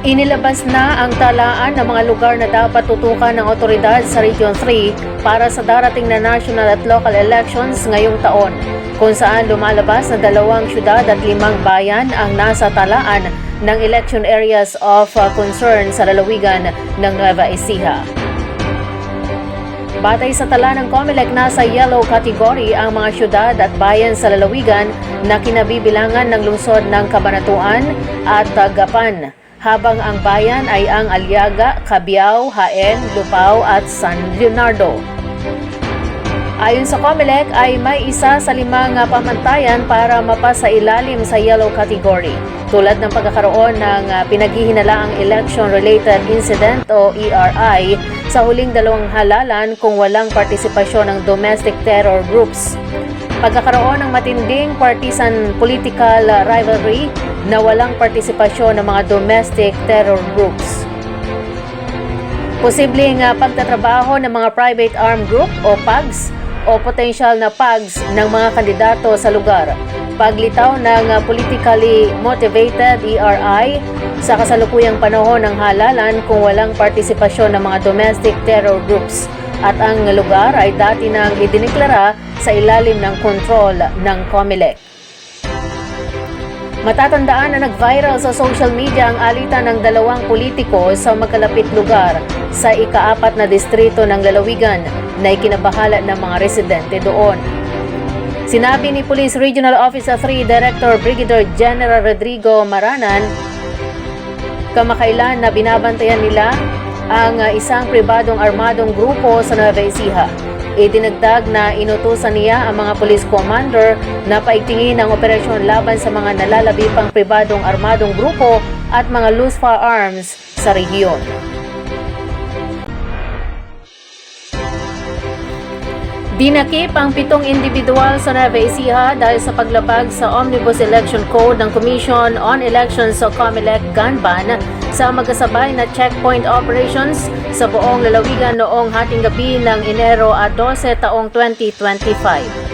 Inilabas na ang talaan ng mga lugar na dapat tutukan ng otoridad sa Region 3 para sa darating na national at local elections ngayong taon, kung saan lumalabas na dalawang syudad at limang bayan ang nasa talaan ng election areas of uh, concern sa lalawigan ng Nueva Ecija. Batay sa tala ng COMELEC, nasa yellow category ang mga syudad at bayan sa lalawigan na kinabibilangan ng lungsod ng Cabanatuan at Tagapan, habang ang bayan ay ang Aliaga, Cabiao, Jaen, Lupao at San Leonardo. Ayon sa COMELEC ay may isa sa limang pamantayan para mapasa ilalim sa yellow category tulad ng pagkakaroon ng ah, pinaghihinalaang election-related incident o ERI sa huling dalawang halalan kung walang partisipasyon ng domestic terror groups. Pagkakaroon ng matinding partisan political ah, rivalry na walang partisipasyon ng mga domestic terror groups. Posibleng uh, pagtatrabaho ng mga private armed group o PAGs o potential na PAGs ng mga kandidato sa lugar. Paglitaw ng uh, politically motivated ERI sa kasalukuyang panahon ng halalan kung walang partisipasyon ng mga domestic terror groups at ang lugar ay dati nang idineklara sa ilalim ng kontrol ng COMELEC. Matatandaan na nag-viral sa social media ang alitan ng dalawang politiko sa magkalapit lugar sa ikaapat na distrito ng lalawigan na ikinabahala ng mga residente doon. Sinabi ni Police Regional Officer 3 Director Brigadier General Rodrigo Maranan kamakailan na binabantayan nila ang isang pribadong armadong grupo sa Nueva Ecija. Idinagdag na inutusan niya ang mga police commander na paigtingin ang operasyon laban sa mga nalalabi pang pribadong armadong grupo at mga loose firearms sa rehiyon. Dinakip ang pitong individual sa Nueva Ecija dahil sa paglabag sa Omnibus Election Code ng Commission on Elections o COMELEC gun ban sa magkasabay na checkpoint operations sa buong lalawigan noong hating gabi ng Enero at 12 taong 2025.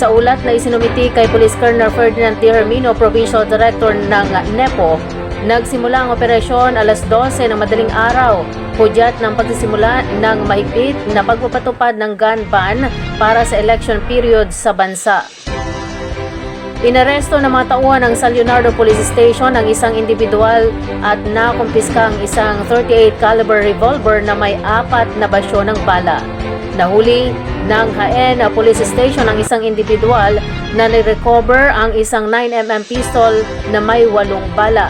Sa ulat na isinumiti kay Police Colonel Ferdinand T. Hermino, Provincial Director ng NEPO, nagsimula ang operasyon alas 12 ng madaling araw, hudyat ng pagsisimula ng mahigpit na pagpapatupad ng gun ban para sa election period sa bansa. Inaresto ng mga tauhan ng San Leonardo Police Station ang isang individual at nakumpiska ang isang 38 caliber revolver na may apat na basyo ng bala. Nahuli ng Haen Police Station ang isang individual na nirecover ang isang 9mm pistol na may walong bala.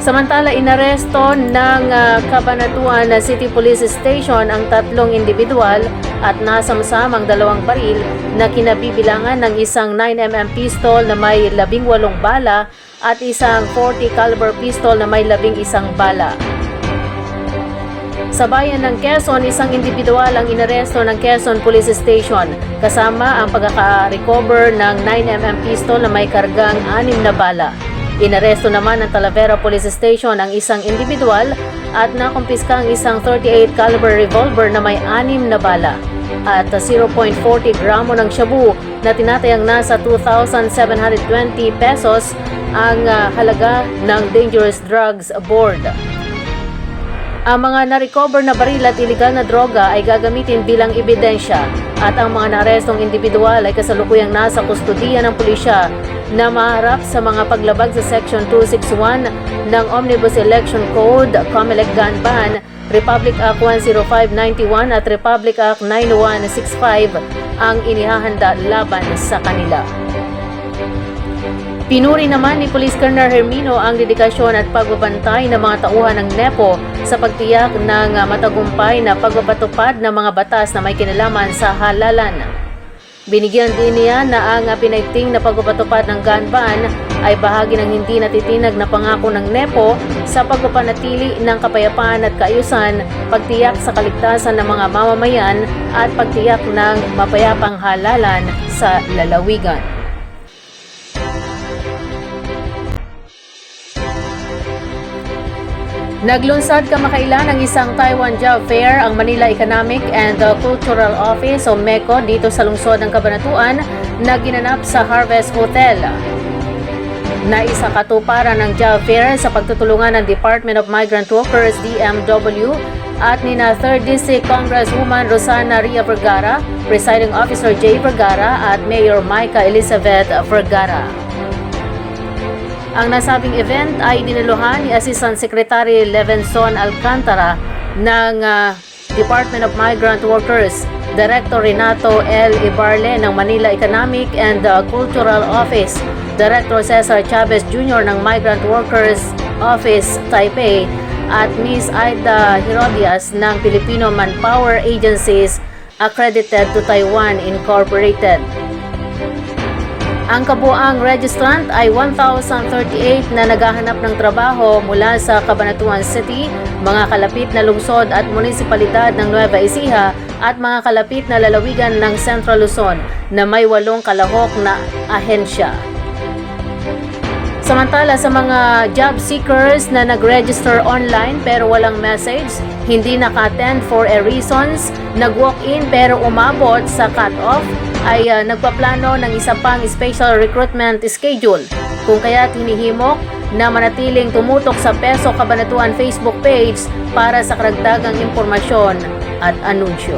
Samantala, inaresto ng uh, Cabanatuan City Police Station ang tatlong individual at nasamsam ang dalawang baril na kinabibilangan ng isang 9mm pistol na may labing walong bala at isang 40 caliber pistol na may labing isang bala. Sa bayan ng Quezon, isang individual ang inaresto ng Quezon Police Station kasama ang pagkaka-recover ng 9mm pistol na may kargang anim na bala. Inaresto naman ng Talavera Police Station ang isang individual at nakumpiska ang isang 38 caliber revolver na may anim na bala at 0.40 gramo ng shabu na tinatayang nasa 2,720 pesos ang ah, halaga ng dangerous drugs board. Ang mga na-recover na baril at iligal na droga ay gagamitin bilang ebidensya at ang mga naarestong individual ay kasalukuyang nasa kustudiya ng pulisya na maharap sa mga paglabag sa Section 261 ng Omnibus Election Code, COMELEC Gun Ban, Republic Act 10591 at Republic Act 9165 ang inihahanda laban sa kanila. Pinuri naman ni Police Colonel Hermino ang dedikasyon at pagbabantay ng mga tauhan ng NEPO sa pagtiyak ng matagumpay na pagpapatupad ng mga batas na may kinalaman sa halalan. Binigyan din niya na ang pinaigting na pagpapatupad ng gun ban ay bahagi ng hindi natitinag na pangako ng NEPO sa pagpapanatili ng kapayapaan at kaayusan, pagtiyak sa kaligtasan ng mga mamamayan at pagtiyak ng mapayapang halalan sa lalawigan. Naglunsad kamakailan ang isang Taiwan Job Fair ang Manila Economic and Cultural Office o MECO dito sa lungsod ng Cabanatuan na ginanap sa Harvest Hotel. na isa katuparan ng job fair sa pagtutulungan ng Department of Migrant Workers DMW at ni na 3rd District Congresswoman Rosana Ria Vergara, Presiding Officer Jay Vergara at Mayor Micah Elizabeth Vergara. Ang nasabing event ay diniluhan ni Assistant Secretary Levenson Alcantara ng ah, Department of Migrant Workers, Director Renato L. Ibarle ng Manila Economic and ah, Cultural Office, Director Cesar Chavez Jr. ng Migrant Workers Office Taipei at Ms. Aida Herodias ng Filipino Manpower Agencies accredited to Taiwan Incorporated. Ang kabuang registrant ay 1,038 na naghahanap ng trabaho mula sa Cabanatuan City, mga kalapit na lungsod at munisipalidad ng Nueva Ecija at mga kalapit na lalawigan ng Central Luzon na may walong kalahok na ahensya. Samantala sa mga job seekers na nag-register online pero walang message, hindi naka-attend for a reasons, nag-walk-in pero umabot sa cut-off, ay ah, nagpaplano ng isa pang special recruitment schedule. Kung kaya't hinihimok na manatiling tumutok sa Peso Kabanatuan Facebook page para sa karagdagang impormasyon at anunsyo.